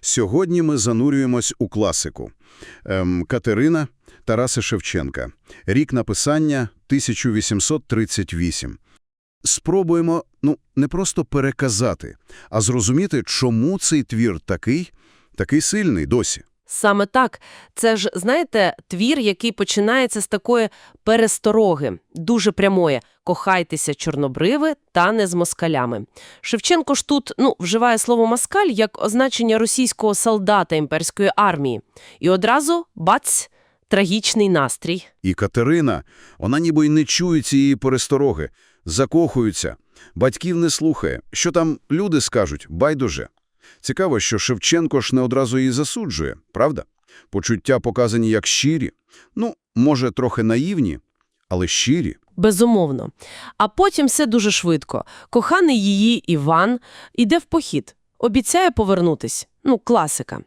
Сьогодні ми занурюємось у класику. Ем, Катерина Тараса Шевченка. Рік написання 1838. Спробуємо, ну, не просто переказати, а зрозуміти, чому цей твір такий, такий сильний досі. Саме так. Це ж, знаєте, твір, який починається з такої перестороги, дуже прямої «Кохайтеся, чорнобриви, та не з москалями». Шевченко ж тут ну, вживає слово «москаль» як означення російського солдата імперської армії. І одразу – бац! Трагічний настрій. І Катерина, вона ніби й не чує цієї перестороги, закохується, батьків не слухає. Що там люди скажуть, байдуже. Цікаво, що Шевченко ж не одразу її засуджує, правда? Почуття показані як щирі, ну, може, трохи наївні, але щирі. Безумовно. А потім все дуже швидко. Коханий її Іван іде в похід, обіцяє повернутись. Ну, класика.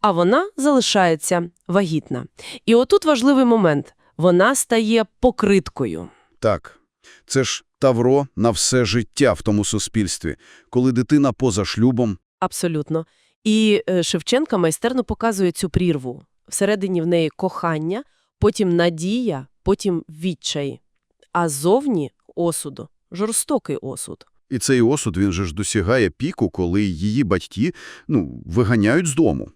А вона залишається вагітна. І отут важливий момент. Вона стає покриткою. Так, це ж тавро на все життя в тому суспільстві, коли дитина поза шлюбом. Абсолютно. І е, Шевченка майстерно показує цю прірву. Всередині в неї кохання, потім надія, потім відчай. А зовні осуду. Жорстокий осуд. І цей осуд, він же ж досягає піку, коли її батьки, ну, виганяють з дому.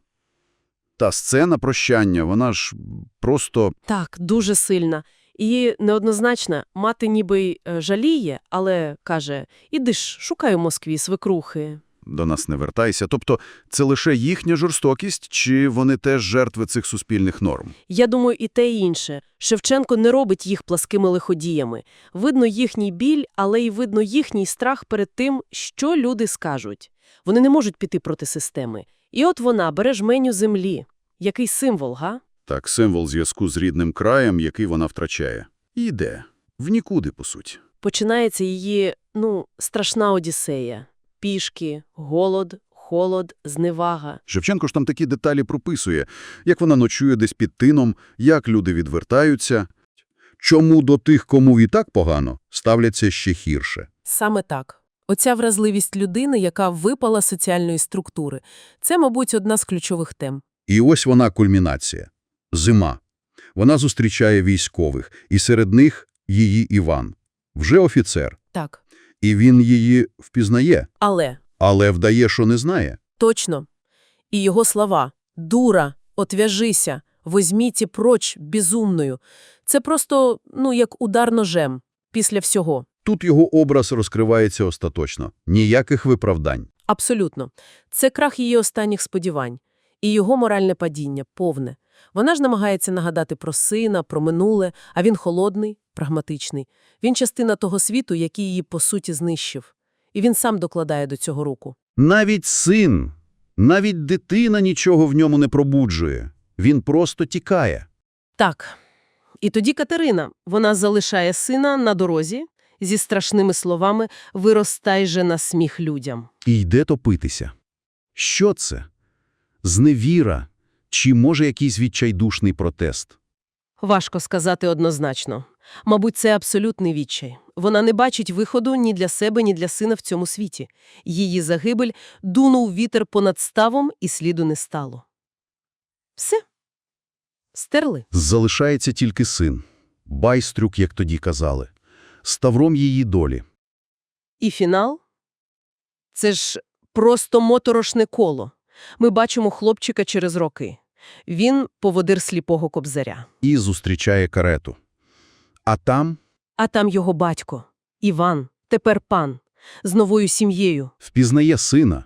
Та сцена прощання, вона ж просто... Так, дуже сильна. І неоднозначна, мати ніби е, жаліє, але каже, іди ж, шукай у Москві свекрухи. До нас не вертайся. Тобто це лише їхня жорстокість, чи вони теж жертви цих суспільних норм? Я думаю, і те, і інше. Шевченко не робить їх пласкими лиходіями. Видно їхній біль, але й видно їхній страх перед тим, що люди скажуть. Вони не можуть піти проти системи. І от вона бере жменю землі. Який символ, га? Так, символ зв'язку з рідним краєм, який вона втрачає. І йде. В нікуди, по суті. Починається її, ну, страшна одіссея. Пішки, голод, холод, зневага. Шевченко ж там такі деталі прописує, як вона ночує десь під тином, як люди відвертаються. Чому до тих, кому і так погано, ставляться ще гірше? Саме так. Оця вразливість людини, яка випала з соціальної структури, це, мабуть, одна з ключових тем. І ось вона кульмінація. Зима. Вона зустрічає військових, і серед них її Іван. Вже офіцер. Так. І він її впізнає, Але, але вдає, що не знає. точно. І його слова «дура», «отвяжися», «возьміть проч безумною» – це просто, ну, як удар ножем після всього. Тут його образ розкривається остаточно. Ніяких виправдань. Абсолютно. Це крах її останніх сподівань. І його моральне падіння повне. Вона ж намагається нагадати про сина, про минуле, а він холодний, прагматичний. Він частина того світу, який її, по суті, знищив. І він сам докладає до цього руку. Навіть син, навіть дитина нічого в ньому не пробуджує. Він просто тікає. Так. І тоді Катерина, вона залишає сина на дорозі зі страшними словами «виростай же на сміх людям». І йде топитися. Що це? Зневіра? Чи, може, якийсь відчайдушний протест? Важко сказати однозначно. Мабуть, це абсолютний відчай. Вона не бачить виходу ні для себе, ні для сина в цьому світі. Її загибель дунув вітер понад ставом, і сліду не стало. Все. Стерли. Залишається тільки син. Байстрюк, як тоді казали. Ставром її долі. І фінал? Це ж просто моторошне коло. Ми бачимо хлопчика через роки. Він – поводир сліпого кобзаря. І зустрічає карету. А там А там його батько. Іван, тепер пан, з новою сім'єю. впізнає сина.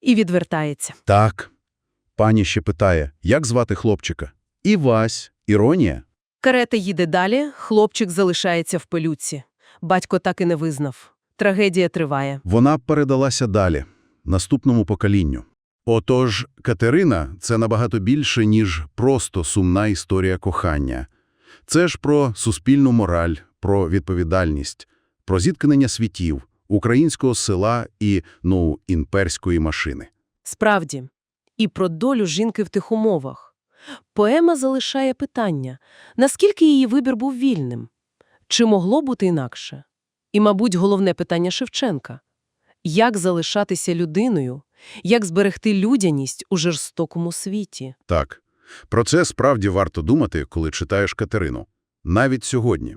І відвертається. Так. Пані ще питає, як звати хлопчика? Івась. Іронія? Карета їде далі, хлопчик залишається в пилюці. Батько так і не визнав. Трагедія триває. Вона передалася далі, наступному поколінню. Отож, Катерина – це набагато більше, ніж просто сумна історія кохання. Це ж про суспільну мораль, про відповідальність, про зіткнення світів, українського села і, ну, імперської машини. Справді. І про долю жінки в тих умовах. Поема залишає питання, наскільки її вибір був вільним? Чи могло бути інакше? І, мабуть, головне питання Шевченка. Як залишатися людиною, Як зберегти людяність у жорстокому світі? Так. Про це справді варто думати, коли читаєш Катерину. Навіть сьогодні.